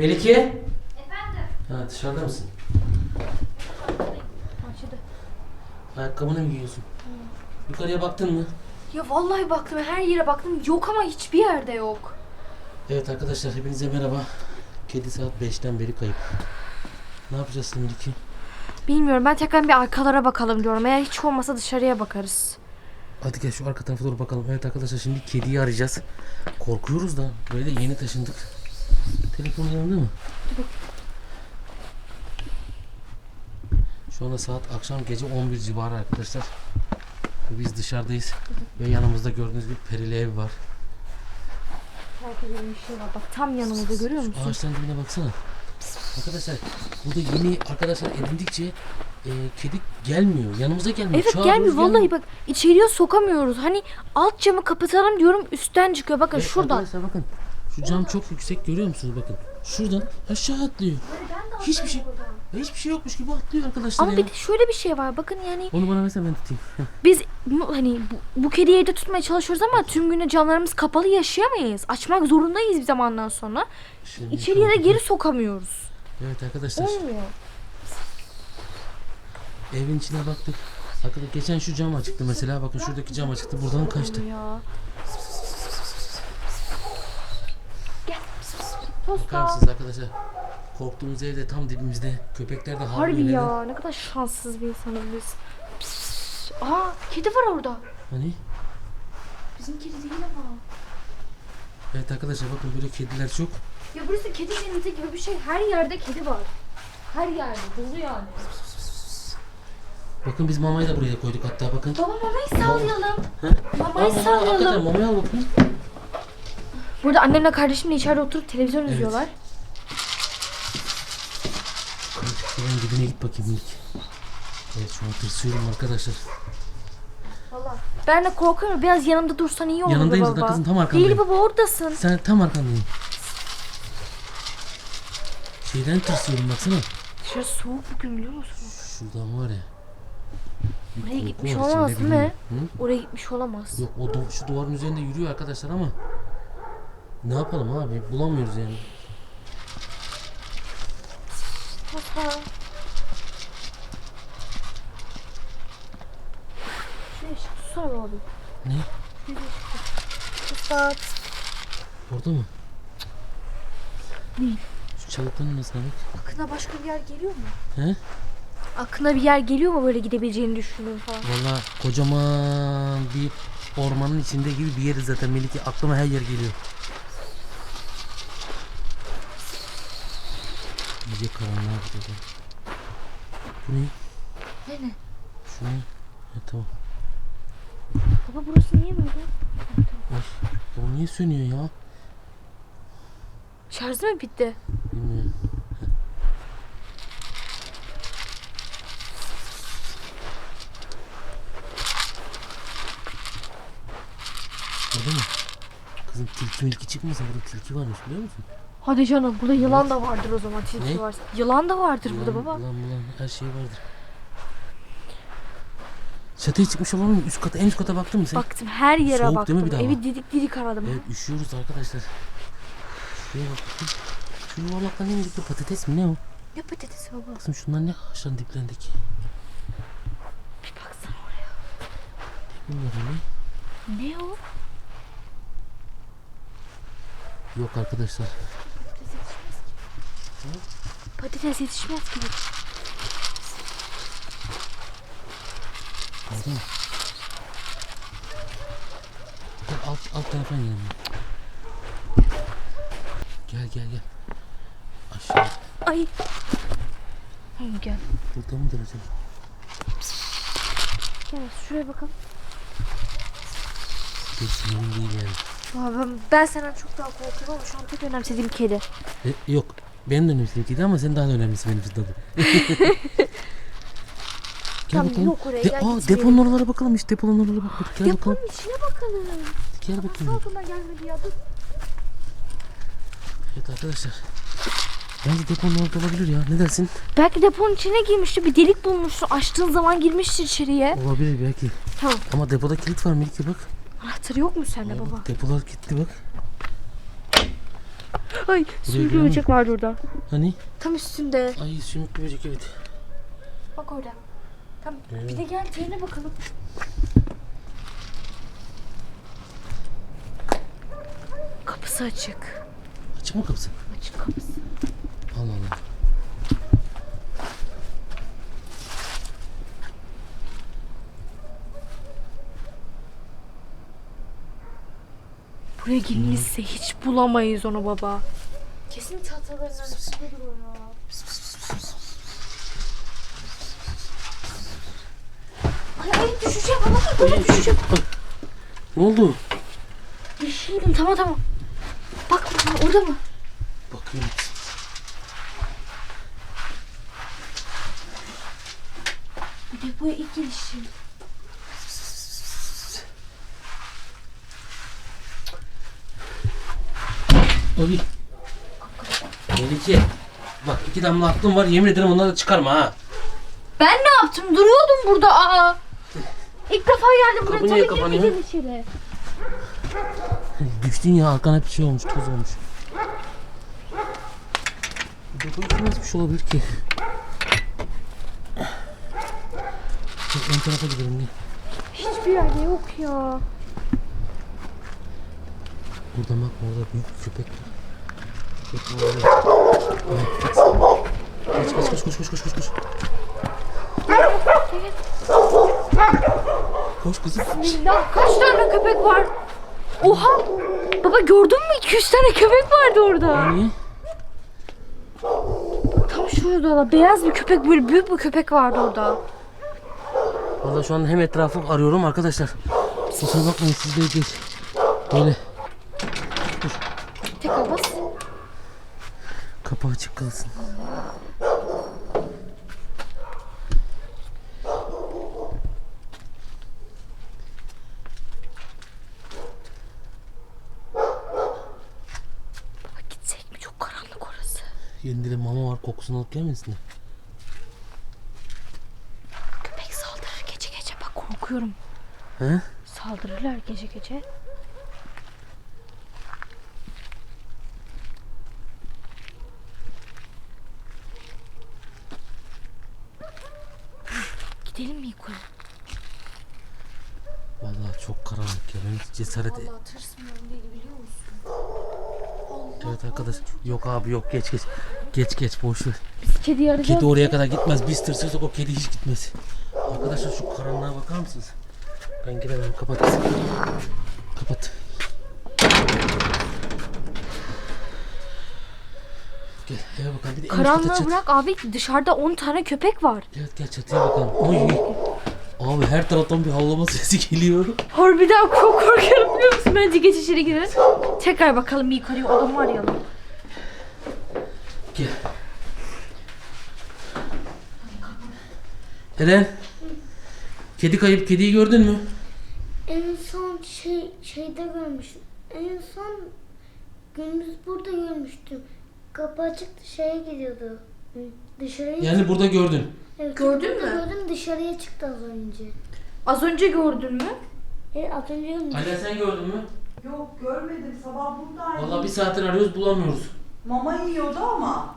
Melike? Efendim? Ha dışarıda mısın? Ayakkabını mı giyiyorsun? Yukarıya baktın mı? Ya vallahi baktım her yere baktım yok ama hiçbir yerde yok. Evet arkadaşlar hepinize merhaba. Kedi saat 5'ten beri kayıp. Ne yapacağız şimdi Melike? Bilmiyorum ben tekrar bir arkalara bakalım diyorum. Eğer hiç olmasa dışarıya bakarız. Hadi gel şu arka tarafa doğru bakalım. Evet arkadaşlar şimdi kediyi arayacağız. Korkuyoruz da böyle yeni taşındık. Telefon yanında mı? Şu anda saat akşam gece 11 civarı arkadaşlar. Biz dışarıdayız. Ve yanımızda gördüğünüz gibi perili ev var. Herkese bir şey var. Bak tam yanımızda görüyor musun? Ağaçların dibine baksana. Arkadaşlar burada yeni arkadaşlar edindikçe e, kedi gelmiyor. Yanımıza gelmiyor. Evet Çağırıyoruz, gelmiyor gelmiyor. vallahi bak içeriye sokamıyoruz. Hani alt camı kapatalım diyorum üstten çıkıyor bakın Evet, şuradan. Arkadaşlar bakın. Şu cam çok yüksek görüyor musunuz bakın. Şuradan aşağı atlıyor. Hiçbir şey hiçbir şey yokmuş gibi atlıyor arkadaşlar Ama ya. bir de şöyle bir şey var bakın yani Onu bana versen ben tutayım. biz bu- hani bu, bu kediyi evde tutmaya çalışıyoruz ama tüm günde camlarımız kapalı yaşayamayız. Açmak zorundayız bir zamandan sonra. Şimdi İçeriye de şöyle- geri sokamıyoruz. Evet arkadaşlar Olmuyor. evin içine baktık. Arkadaşlar geçen şu cam açıktı mesela. Bakın şuradaki cam açıktı. Buradan kaçtı. Ya. Gel. Bakar Tosta. mısınız arkadaşlar? Korktuğumuz evde tam dibimizde. Köpekler de Harbi havlıyor. ya ne kadar şanssız bir insanız biz. Pis. Aa kedi var orada. Hani? Bizim kedi değil ama. Evet arkadaşlar bakın böyle kediler çok. Ya burası kedi cenneti gibi bir şey. Her yerde kedi var. Her yerde dolu yani. Bakın biz mamayı da buraya koyduk hatta bakın. Baba mamayı sallayalım. He? Mamayı Aa, mama, hakikaten sallayalım. mamayı al bakayım. Burada annemle kardeşimle içeride oturup televizyon Evet. izliyorlar. Şuranın dibine git bakayım ilk. Evet şu an tırsıyorum arkadaşlar. Valla. Ben de korkuyorum. Biraz yanımda dursan iyi olur Yanındayım baba. zaten kızım, tam arkandayım. Değil baba oradasın. Sen tam arkandayım. Şeyden tırsıyorum baksana. Dışarı soğuk bugün biliyor musun? Şuradan var ya. Oraya gitmiş olamaz değil mi? bilmiyorum. Oraya gitmiş olamaz. Hı? Yok o du- şu duvarın üzerinde yürüyor arkadaşlar ama ne yapalım abi bulamıyoruz yani. Işık abi. Ne? Islat. Orada mı? Değil. Şu çalıkların nasıl bak? Aklına başka bir yer geliyor mu? He? Aklına bir yer geliyor mu böyle gidebileceğini düşündüğün falan? Valla kocaman bir ormanın içinde gibi bir yeri zaten Melike aklıma her yer geliyor. İyice karanlığa gidiyor. Bu ne? Ne ne? Şu ne? Ha, tamam. Baba burası niye böyle? Ay, o niye sönüyor ya? Şarjı mı bitti? Bilmiyorum. Burada mı? Kızım tilki milki çıkmasın burada tilki varmış biliyor musun? Hadi canım burada yılan da vardır o zaman tilki Ne? varsa. Yılan da vardır burada baba. Yılan bulan her şey vardır. Çatıya çıkmış olalım mı? Üst kata, en üst kata baktın mı sen? Baktım her yere Soğuk değil baktım. mi bir daha? Evi didik didik aradım. Evet üşüyoruz arkadaşlar. Şuraya bak. bakayım. Şu yuvarlaklar ne birlikte patates mi ne o? Ne patatesi baba? Kızım şunlar ne ağaçların diplerindeki? Bir baksana oraya. Bunlar ne? Ne o? Yok arkadaşlar. Patates yetişmez ki. Aldın mı? Gel alt, alt tarafa inelim. Gel gel gel. Aşağı. Ay. Ay gel. Burada mıdır acaba? Gel şuraya bakalım. Emin değil yani. Aa, ben, ben senden çok daha korkuyorum ama şu an tek önemsediğim kedi. E, yok. Benim de önemlisi kedi ama senin daha da önemlisi benim için tabii. Gel Tamam, bakalım. yok oraya, De- gel Aa, gitmeyelim. deponun oralara bakalım işte deponun oralara bak. Gel Deponun bakalım. içine bakalım. Gel Nasıl bakayım. aklıma gelmedi ya? Dur. Evet arkadaşlar. Bence deponun orada olabilir ya. Ne dersin? Belki deponun içine girmişti. Bir delik bulmuştu. Açtığın zaman girmiştir içeriye. Olabilir belki. Tamam. Ama depoda kilit var Melike bak. Anahtarı yok mu sende Aa, baba? Depolar kilitli bak. Ay sümüklü girelim mi? böcek vardı orada. Hani? Tam üstünde. Ay sümüklü böcek evet. Bak orada. Tamam. Evet. Bir de gel diğerine bakalım. Kapısı açık. Açık mı kapısı? Açık kapısı. Allah Allah. Buraya girmişse hiç bulamayız onu baba. Kesin ya. Ay ay düşeceğim baba. Baba düşeceğim. Ne oldu? Düşürdüm tamam tamam. Bak baba, orada mı? Bakıyorum. Bir de bu ilk gelişim. Abi. Melike. Bak iki damla aklım var yemin ederim onları da çıkarma ha. Ben ne yaptım? Duruyordum burada. Aa. İlk defa geldim buraya. Kapı niye Tabii kapanıyor? girmeyeceğim içeri. Düştün ya arkana hep şey olmuş toz olmuş. Burada nasıl bir şey olabilir ki? Dur, ön tarafa gidelim gel. Hiçbir yerde yok ya. Buradan bak orada büyük köpek var. Evet, Kaç kaç kaç koş koş koş koş koş. Koş kızım. Bismillah. Kaç tane köpek var? Oha. Baba gördün mü? 200 tane köpek vardı orada. Niye? Tam şurada da beyaz bir köpek böyle büyük bir köpek vardı orada. Valla şu an hem etrafı arıyorum arkadaşlar. Kusura bakmayın siz de geç. Böyle Tekrar bas. Kapı açık kalsın. Gitsek mi? Çok karanlık orası. Yerinde de mama var kokusunu alıp gelmesin. Köpek saldırır gece gece. Bak korkuyorum. He? Saldırırlar gece gece. Gidelim mi yukarı? Vallahi çok karanlık ya. Ben hiç cesaret... Vallahi tırsmıyorum değil biliyor musun? Evet arkadaş. Yok abi yok geç geç. Geç geç boş ver. Biz kedi arayacağız. Kedi oraya kadar gitmez. Biz tırsırsak o kedi hiç gitmez. Arkadaşlar şu karanlığa bakar mısınız? Ben giremem. Kapat. Kapat. Gel eve bakalım. Bir de en üstte Karanlığı çat- bırak abi dışarıda 10 tane köpek var. Evet gel çatıya bakalım. Oy. Abi her taraftan bir havlama sesi geliyor. Harbiden çok korkuyorum biliyor musun? Bence geç içeri girelim. Tekrar bakalım bir yukarıya odamı arayalım. Gel. Eren. Kedi kayıp. Kediyi gördün mü? En son şey şeyde görmüştüm. En son gündüz burada görmüştüm. Kapı açıktı şeye gidiyordu. Dışarıya Yani burada gördün. Evet, Gördün mü? Gördüm dışarıya çıktı az önce. Az önce gördün mü? Evet az önce görmüştüm. Alen sen gördün mü? Yok görmedim sabah buradaydı. Vallahi bir saattir arıyoruz bulamıyoruz. Mama yiyordu ama.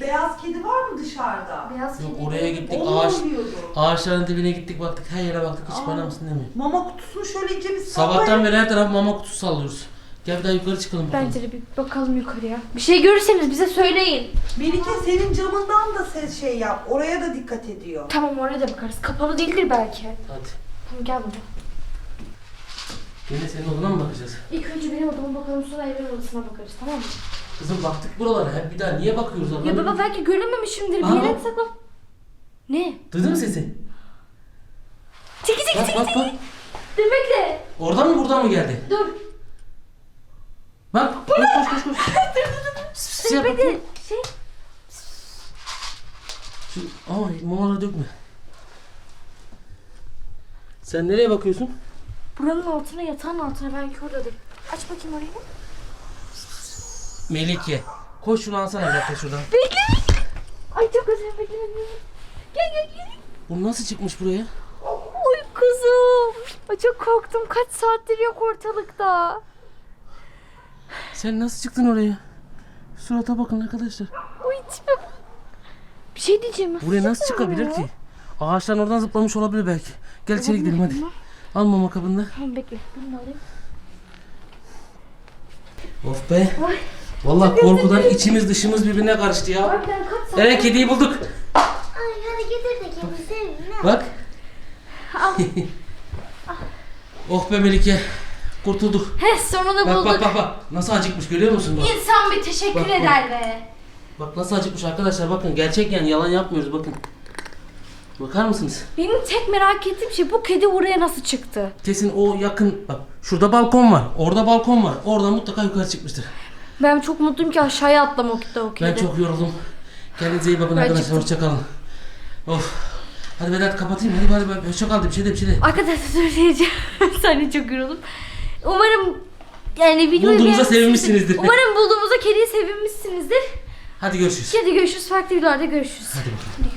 Beyaz kedi var mı dışarıda? Beyaz Yok oraya gittik ağaç yiyordu? ağaçların dibine gittik baktık her yere baktık hiç Aa. bana mısın demiyor. Mama kutusunu şöyle iyice bir Sabahtan sallayın. beri her taraf mama kutusu sallıyoruz. Gel bir daha yukarı çıkalım bakalım. Bence de bir bakalım yukarıya. Bir şey görürseniz bize söyleyin. Melike senin camından da ses şey yap. Oraya da dikkat ediyor. Tamam oraya da bakarız. Kapalı değildir belki. Hadi. Tamam gel buraya. Yine senin odana mı bakacağız? İlk önce benim odama bakalım sonra evin odasına bakarız tamam mı? Kızım baktık buralara hep bir daha niye bakıyoruz Ya baba belki görememişimdir. Bir Aa. yere sakla. Ne? Duydun mu sesi? Çeki çeki Bak çeki. bak bak. Dur bekle. Oradan mı buradan mı geldi? Dur. Bak koş koş koş koş. Bekle. bakayım. Şey. Şu, ay mamaları dökme. Sen nereye bakıyorsun? Buranın altına yatağın altına belki oradadır. Aç bakayım orayı. Melike. Koş şunu alsana dakika şuradan. Bekle. Ay çok özür bekle. Gel gel gel. Bu nasıl çıkmış buraya? Oy kuzum. Ay çok korktum. Kaç saattir yok ortalıkta. Sen nasıl çıktın oraya? Surata bakın arkadaşlar. Tipe bak. Bir şey diyeceğim. Buraya nasıl çıkabilir ki? Ağaçtan oradan zıplamış olabilir belki. Gel içeri gidelim hadi. Al mama kabını. da. Tamam bekle. Bunu da alayım. Of be. Vallahi korkudan içimiz dışımız birbirine karıştı ya. Harbiden kaç saat. Evet kediyi bulduk. Ay hadi getir de kedi seveyim. Ne? Bak. oh be Melike. Kurtulduk. He sonunda Bak bulduk. bak bak bak. Nasıl acıkmış görüyor musun bak. İnsan bir teşekkür Bak, bak. eder be. Bak nasıl acıkmış arkadaşlar bakın. Gerçek yani yalan yapmıyoruz bakın. Bakar mısınız? Benim tek merak ettiğim şey bu kedi buraya nasıl çıktı? Kesin o yakın bak şurada balkon var. Orada balkon var. Oradan mutlaka yukarı çıkmıştır. Ben çok mutluyum ki aşağıya atlamakta o kedi. Ben çok yoruldum. Kendinize iyi bakın Ben arkadaşlar. çıktım. Hoşçakalın. Of. Hadi Vedat kapatayım. Hadi hadi. hadi. Hoşça kal de bir şey de bir şey de. Arkadaşlar söyleyeceğim. Sen çok yoruldum. Umarım yani videoyu Bulduğumuza beğenmişsinizdir. sevinmişsinizdir. Umarım bulduğumuza kediyi sevinmişsinizdir. Hadi görüşürüz. Hadi görüşürüz. Farklı videolarda görüşürüz. Hadi bakalım.